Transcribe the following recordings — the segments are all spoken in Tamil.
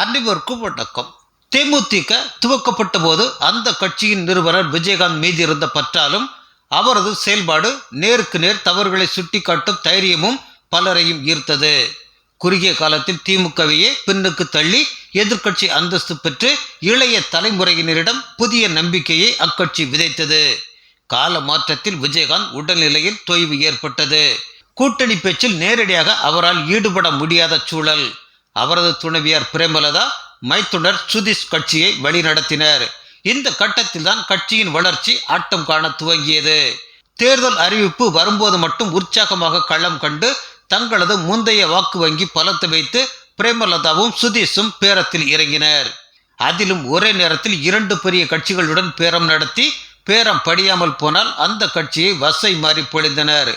அனைவருக்கும் வணக்கம் தேமுதிக துவக்கப்பட்ட போது அந்த கட்சியின் நிறுவனர் விஜயகாந்த் மீது இருந்த பற்றாலும் அவரது செயல்பாடு நேருக்கு நேர் தவறுகளை சுட்டிக்காட்டும் தைரியமும் பலரையும் ஈர்த்தது. குறுகிய காலத்தில் திமுகவையே பின்னுக்கு தள்ளி எதிர்க்கட்சி அந்தஸ்து பெற்று இளைய தலைமுறையினரிடம் புதிய நம்பிக்கையை அக்கட்சி விதைத்தது. கால மாற்றத்தில் விஜயகாந்த் உடல்நிலையில் தொய்வு ஏற்பட்டது. கூட்டணி பேச்சில் நேரடியாக அவரால் ஈடுபட முடியாத சூழல். அவரது துணைவியார் பிரேமலதா மைத்துனர் சுதீஷ் கட்சியை வழிநடத்தினர். இந்த கட்டத்தில் தான் கட்சியின் வளர்ச்சி ஆட்டம் காண துவங்கியது. தேர்தல் அறிவிப்பு வரும்போது மட்டும் உற்சாகமாக களம் கண்டு தங்களது முந்தைய வாக்கு வங்கி பலத்து வைத்து பிரேமலதாவும் சுதீஷும் பேரத்தில் இறங்கினர். அதிலும் ஒரே நேரத்தில் இரண்டு பெரிய கட்சிகளுடன் பேரம் நடத்தி பேரம் படியாமல் போனால் அந்த கட்சியை வசை மாறி பொழிந்தனர்.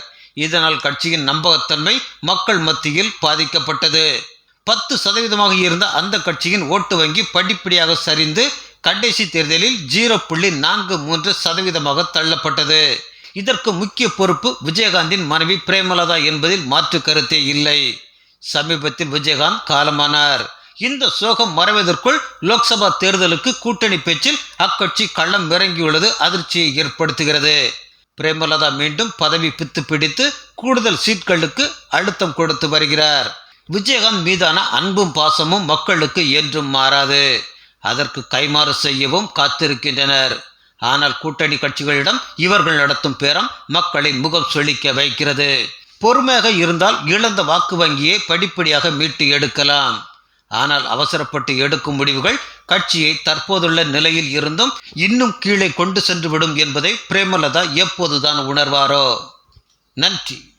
இதனால் கட்சியின் நம்பகத்தன்மை மக்கள் மத்தியில் பாதிக்கப்பட்டது. பத்து சதவீதமாக இருந்த அந்த கட்சியின் ஓட்டு வங்கி படிப்படியாக சரிந்து கடைசி தேர்தலில் ஜீரோ புள்ளி நான்கு மூன்று சதவீதமாக தள்ளப்பட்டது. இதற்கு முக்கிய பொறுப்பு விஜயகாந்தின் மனைவி பிரேமலதா என்பதில் மாற்று கருத்தே இல்லை. சமீபத்தில் விஜயகாந்த் காலமானார். இந்த சோகம் மறைவதற்குள் லோக்சபா தேர்தலுக்கு கூட்டணி பேச்சில் அக்கட்சி களம் இறங்கியுள்ளது அதிர்ச்சியை ஏற்படுத்துகிறது. பிரேமலதா மீண்டும் பதவி பித்து பிடித்து கூடுதல் சீட்களுக்கு அழுத்தம் கொடுத்து வருகிறார். விஜயகாந்த் மீதான அன்பும் பாசமும் மக்களுக்கு என்றும் மாறாது. அதற்கு கைமாறு செய்யவும் காத்திருக்கின்றனர். ஆனால் கூட்டணி கட்சிகளிடம் இவர்கள் நடத்தும் பேரம் மக்களை முகம் சொல்லிக்க வைக்கிறது. பொறுமையாக இருந்தால் இழந்த வாக்கு வங்கியை படிப்படியாக மீட்டு எடுக்கலாம். ஆனால் அவசரப்பட்டு எடுக்கும் முடிவுகள் கட்சியை தற்போதுள்ள நிலையில் இருந்தும் இன்னும் கீழே கொண்டு சென்றுவிடும் என்பதை பிரேமலதா எப்போதுதான் உணர்வாரோ? நன்றி.